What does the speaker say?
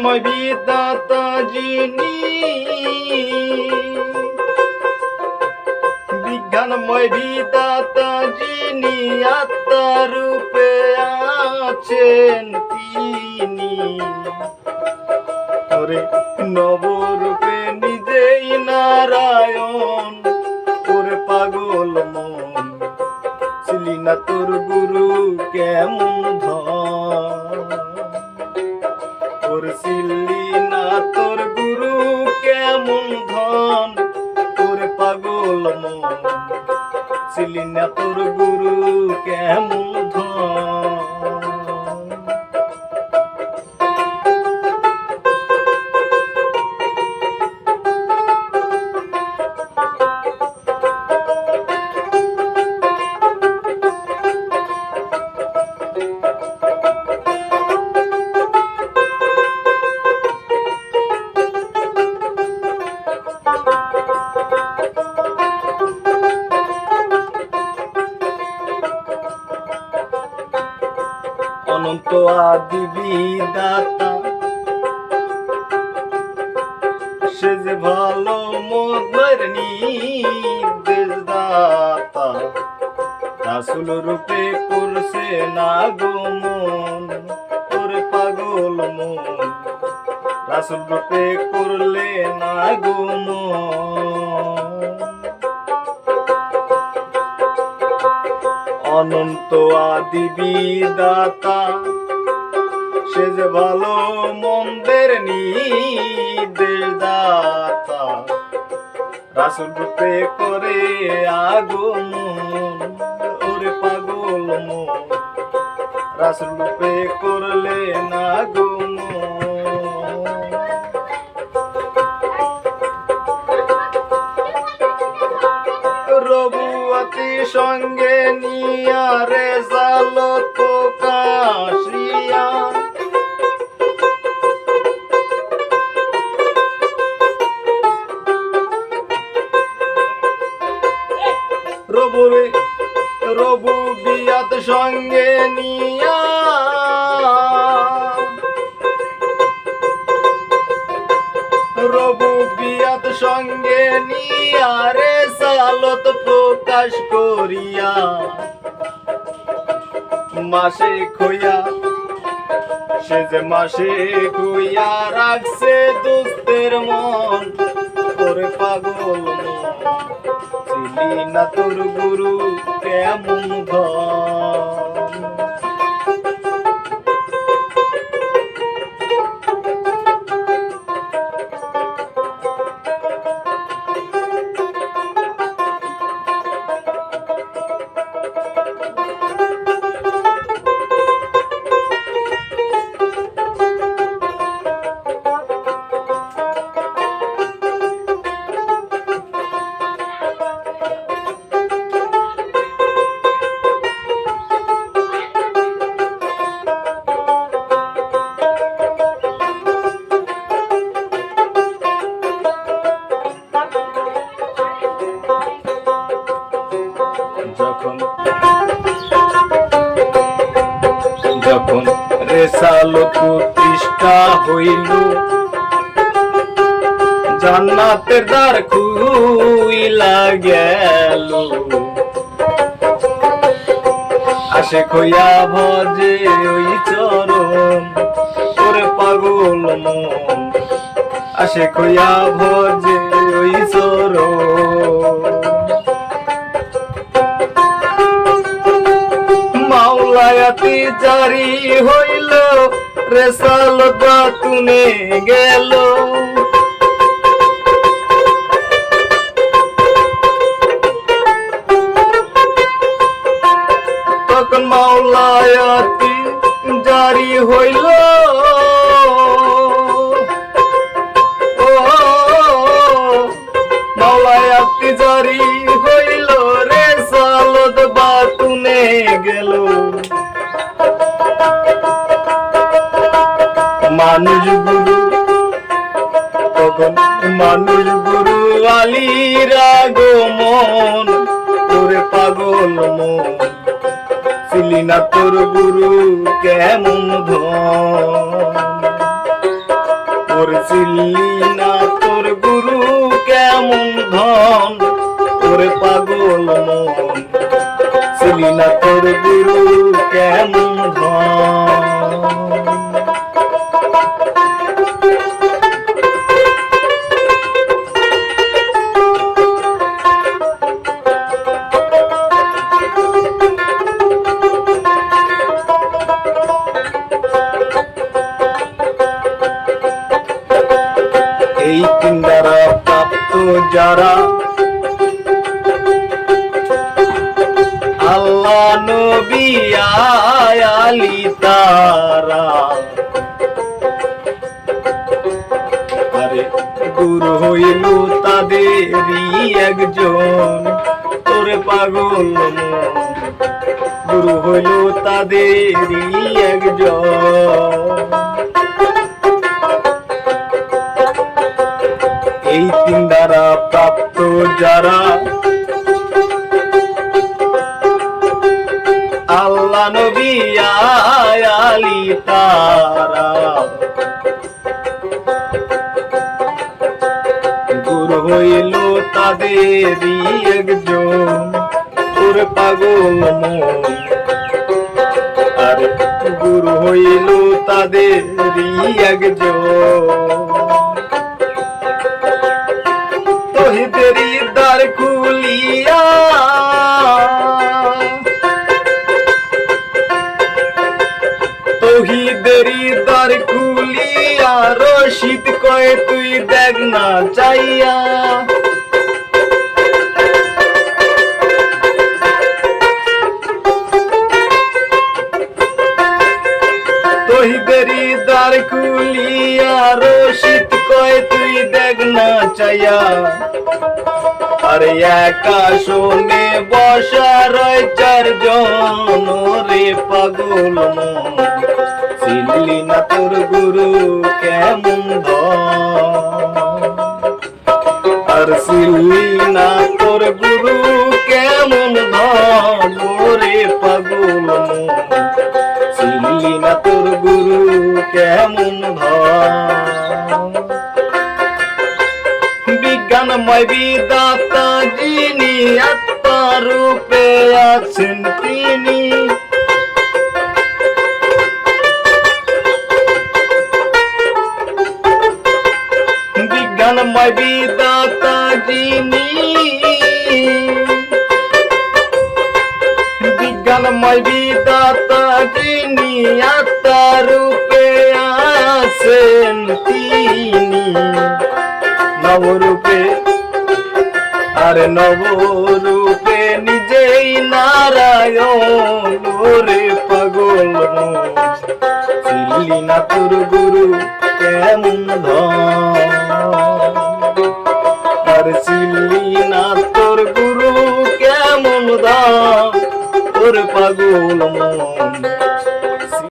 বিজ্ঞানময় বিদাতা যিনি বিজ্ঞানময় বিদাতা যিনি আত্মারূপে আছেন তিনি। ওরে নবরূপে নিজেই নারায়ণ, ওরে পাগল মন, ছিলি না তোর গুরু কেমন ধন? ওর ছিলি না তোর গুরু কেমন ধন? তোর পাগল মন। ছিলি না তোর গুরু কেমন আদি বিদাতা সে যে ভালো মনের নির্দেশ দাতা রাসুল রূপে করছে না গো মন তোর পাগল মন। রাসুল রূপে করলে না গো মন। অনন্ত আদি বিদাতা সে যে ভালো মন্দের নির্দেশ দাতা রাসুল রূপে করে আগমন, ওরে পাগল মন। রাসুল রূপে করলে না রবুয়াতি সঙ্গে নিয়া রে জালত রে রবু বিয়াত সঙ্গে নিয়া। রবু বিয়াত সঙ্গে নিয়া রে সালত প্রকাশ করিয়া। মাসে খইয়া, সে যে মাসে খইয়া রাখছে দুস্তের মন। ওরে পাগল মন ছিলি না তোর গুরু কেমন ধন। যখন যখন রেসালো প্রতিষ্ঠা হইল, জান্নাতের দ্বার খুইলা গেল। আশে খইয়া ভজে ওই চরণ, ওরে পাগল মন। আশে খইয়া ভজে ওই জারি হইল রেসাল বাতুনে গেল। তখন মাওলায়াতি জারি হইল। মানুষ গুরু তখন মানুষ গুরু আলীর আগমন তোরে পাগল মন ছিলি না তোর গুরু কেমন ধন ওর চিল্লি না তোর গুরু কেমন ধন ওরে পাগল মন চিলি না তোর গুরু কেমন ধন এই কিন্দারা প্রাপ্ত যারা আল্লাহ নবী আয়ালি তারা আরে গুরু হইল তাদেরই একজন তোরে পাগল। গুরু হইল তাদেরই একজন এই তিন দ্বারা প্রাপ্ত যারা আল্লাহ নবী তারা। গুরু হইল তাদেরই একজন তোর পাগল আর গুরু হইল তাদেরই একজন। চাইয়া তহিদেরি দ্বার খুলিয়া রশিদ কয়ে, তুই দেখ না চাইয়া। আরে একা শোনে বসা রয় চারজন রে পাগল মন। চিনলি না তোর গুরু কেমন ধন রে পাগল চিনলি না তোর গুরু কেমন বিজ্ঞানময় বিদাতা যিনি আত্মারূপে আছেন তিনি। বিজ্ঞানময় বিদাতা হয় বিদাতা যিনি আত্মা রূপে আসেন তিনি। নবরূপে আর নবরূপে নিজেই নারায়ণ ওরে পাগল চিল্লি না গুরু কেমন ধর পাগল